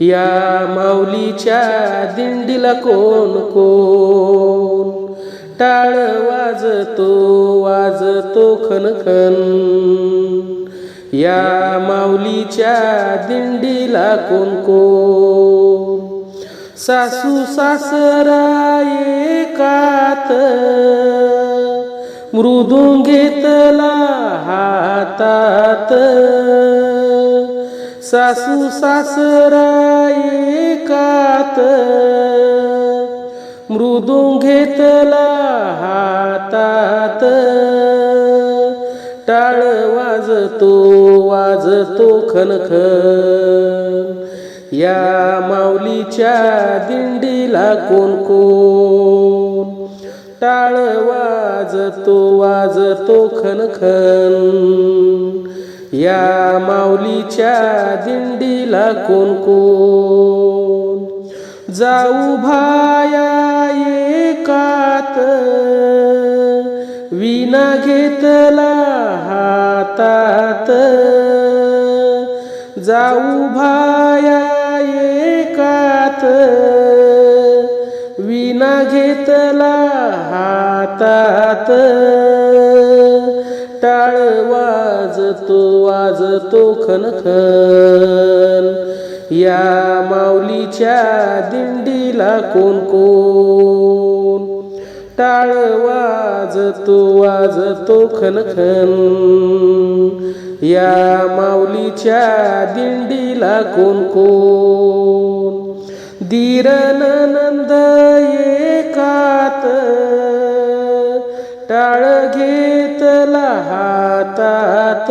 या माऊलीच्या दिंडीला कोण कोण? टाळ वाजतो वाजतो खनखन. या माऊलीच्या दिंडीला कोण कोण? सासू सासरा एकात मृदुंग घेतला हातात. सासू सासरा एकात. मृदुंग घेतला हातात. टाळ वाजतो वाजतो खनखन या माऊलीच्या दिंडीला कोण कोण? टाळ वाजतो वाजतो खनखन. या माऊलीच्या दिंडीला कोण कोण जाऊ भाया एकात. विना घेतला हातात. जाऊ भाया एकात. विना घेतला हातात. वाजतो वाजतो खनखन. या माऊलीच्या दिंडीला कोण कोण? टाळ वाजतो वाजतो खनखन. या माऊलीच्या दिंडीला कोण कोण? धीरन नंद हातात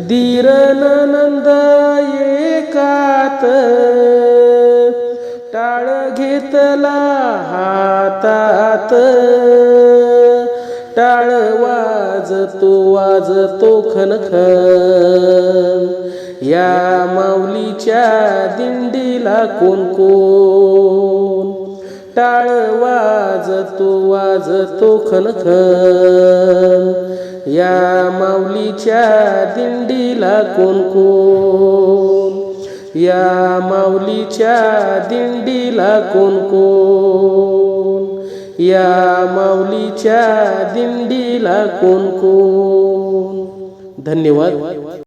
धीरन नंद एकात. टाळ घेतला हातात. टाळ वाजतो वाजतो खनखन या माऊलीच्या दिंडीला कोण कोण? टाळ वाजतो वाजतो खनखन या माऊलीच्या दिंडीला कोण कोण? या माऊलीच्या दिंडीला कोण कोण? या माऊलीच्या दिंडीला कोण कोण? धन्यवाद.